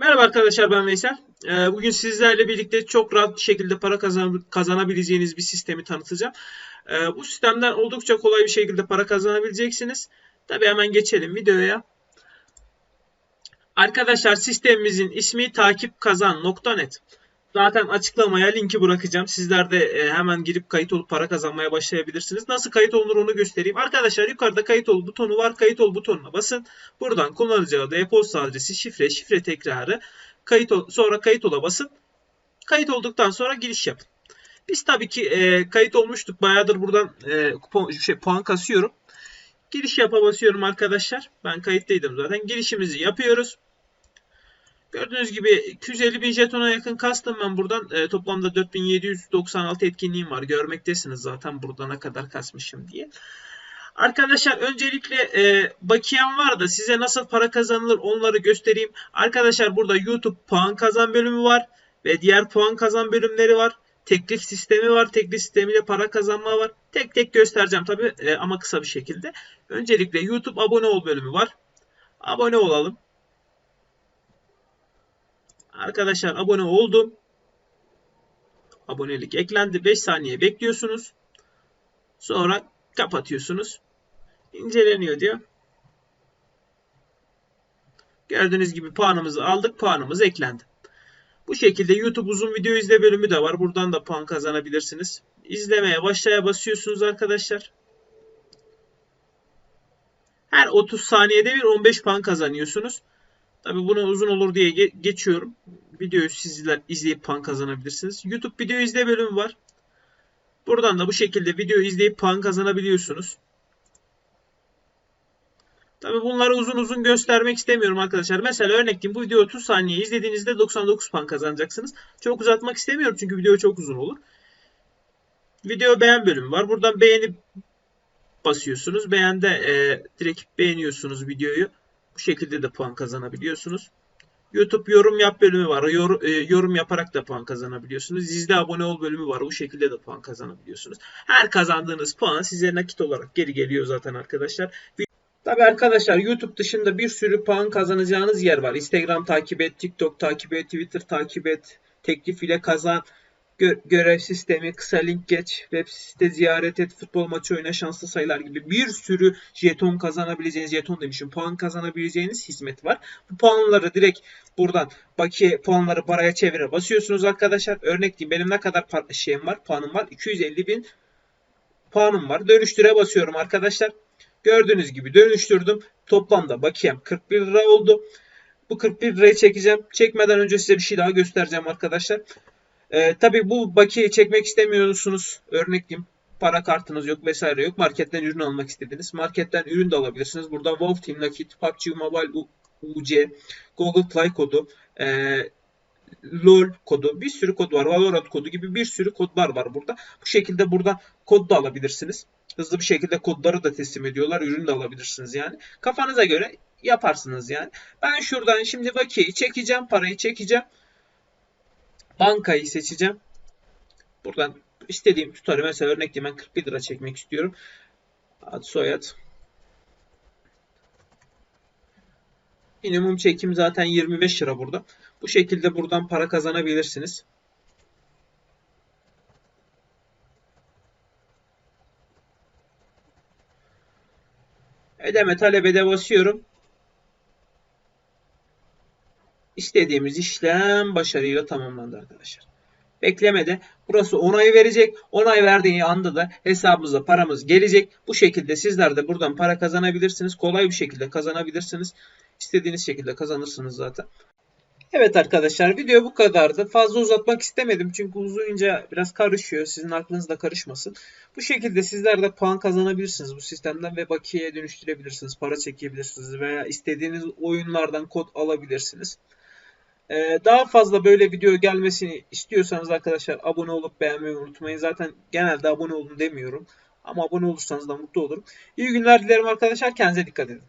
Merhaba arkadaşlar ben Veysel. Ee, Bugün sizlerle birlikte çok rahat bir şekilde para kazan kazanabileceğiniz bir sistemi tanıtacağım. Ee, Bu sistemden oldukça kolay bir şekilde para kazanabileceksiniz. Tabi hemen geçelim videoya. Arkadaşlar sistemimizin ismi takipkazan.net. Zaten açıklamaya linki bırakacağım. Sizler de e, hemen girip kayıt olup para kazanmaya başlayabilirsiniz. Nasıl kayıt olunur onu göstereyim. Arkadaşlar yukarıda kayıt ol butonu var. Kayıt ol butonuna basın. Buradan kullanıcı adı, e-posta adresi, şifre, şifre tekrarı, kayıt ol, sonra kayıt ola basın. Kayıt olduktan sonra giriş yapın. Biz tabii ki e, kayıt olmuştuk. Bayağıdır buradan e, kupon, şey, puan kasıyorum. Giriş yapa basıyorum arkadaşlar. Ben kayıttaydım zaten. Girişimizi yapıyoruz. Gördüğünüz gibi 250 bin jetona yakın kastım ben buradan. E, toplamda 4796 etkinliğim var. Görmektesiniz zaten burada ne kadar kasmışım diye. Arkadaşlar öncelikle e, bakiyem var da size nasıl para kazanılır onları göstereyim. Arkadaşlar burada YouTube puan kazan bölümü var ve diğer puan kazan bölümleri var. Teklif sistemi var. Teklif sistemiyle para kazanma var. Tek tek göstereceğim tabi e, ama kısa bir şekilde. Öncelikle YouTube abone ol bölümü var. Abone olalım. Arkadaşlar abone oldum. Abonelik eklendi. 5 saniye bekliyorsunuz. Sonra kapatıyorsunuz. İnceleniyor diyor. Gördüğünüz gibi puanımızı aldık. Puanımız eklendi. Bu şekilde YouTube uzun video izle bölümü de var. Buradan da puan kazanabilirsiniz. İzlemeye başlaya basıyorsunuz arkadaşlar. Her 30 saniyede bir 15 puan kazanıyorsunuz. Tabii bunu uzun olur diye geçiyorum. Videoyu sizler izleyip puan kazanabilirsiniz. YouTube video izle bölümü var. Buradan da bu şekilde video izleyip puan kazanabiliyorsunuz. Tabii bunları uzun uzun göstermek istemiyorum arkadaşlar. Mesela örnek diyeyim bu video 30 saniye izlediğinizde 99 puan kazanacaksınız. Çok uzatmak istemiyorum çünkü video çok uzun olur. Video beğen bölümü var. Buradan beğenip basıyorsunuz. Beğende e, direkt beğeniyorsunuz videoyu. Bu şekilde de puan kazanabiliyorsunuz. YouTube yorum yap bölümü var. Yor, e, yorum yaparak da puan kazanabiliyorsunuz. İzle abone ol bölümü var. Bu şekilde de puan kazanabiliyorsunuz. Her kazandığınız puan size nakit olarak geri geliyor zaten arkadaşlar. Tabi arkadaşlar YouTube dışında bir sürü puan kazanacağınız yer var. Instagram takip et, TikTok takip et, Twitter takip et, teklif ile kazan, gö görev sistemi, kısa link geç, web site ziyaret et, futbol maçı oyna, şanslı sayılar gibi bir sürü jeton kazanabileceğiniz, jeton demişim, puan kazanabileceğiniz hizmet var. Bu puanları direkt buradan bakiye puanları paraya çevire basıyorsunuz arkadaşlar. Örnek diyeyim benim ne kadar şeyim var, puanım var? 250 bin puanım var. Dönüştüre basıyorum arkadaşlar. Gördüğünüz gibi dönüştürdüm. Toplamda bakiyem 41 lira oldu. Bu 41 lirayı çekeceğim. Çekmeden önce size bir şey daha göstereceğim arkadaşlar. Ee, tabii bu bakiyeyi çekmek istemiyorsunuz. Örnek para kartınız yok vesaire yok. Marketten ürün almak istediniz. Marketten ürün de alabilirsiniz. Burada Wolf Team nakit, PUBG Mobile UC, Google Play kodu, e, LOL kodu, bir sürü kod var. Valorant kodu gibi bir sürü kodlar var burada. Bu şekilde buradan kod da alabilirsiniz. Hızlı bir şekilde kodları da teslim ediyorlar. Ürün de alabilirsiniz yani. Kafanıza göre yaparsınız yani. Ben şuradan şimdi bakiyeyi çekeceğim. Parayı çekeceğim. Bankayı seçeceğim. Buradan istediğim tutarı mesela örnek ben 41 lira çekmek istiyorum. Ad soyad. Minimum çekim zaten 25 lira burada. Bu şekilde buradan para kazanabilirsiniz. Ödeme talebede basıyorum. İstediğimiz işlem başarıyla tamamlandı arkadaşlar. Beklemede burası onay verecek. Onay verdiği anda da hesabımıza paramız gelecek. Bu şekilde sizler de buradan para kazanabilirsiniz. Kolay bir şekilde kazanabilirsiniz. İstediğiniz şekilde kazanırsınız zaten. Evet arkadaşlar video bu kadardı. Fazla uzatmak istemedim çünkü uzayınca biraz karışıyor. Sizin aklınızda karışmasın. Bu şekilde sizler de puan kazanabilirsiniz bu sistemden ve bakiyeye dönüştürebilirsiniz. Para çekebilirsiniz veya istediğiniz oyunlardan kod alabilirsiniz. Ee, daha fazla böyle video gelmesini istiyorsanız arkadaşlar abone olup beğenmeyi unutmayın. Zaten genelde abone olun demiyorum. Ama abone olursanız da mutlu olurum. İyi günler dilerim arkadaşlar. Kendinize dikkat edin.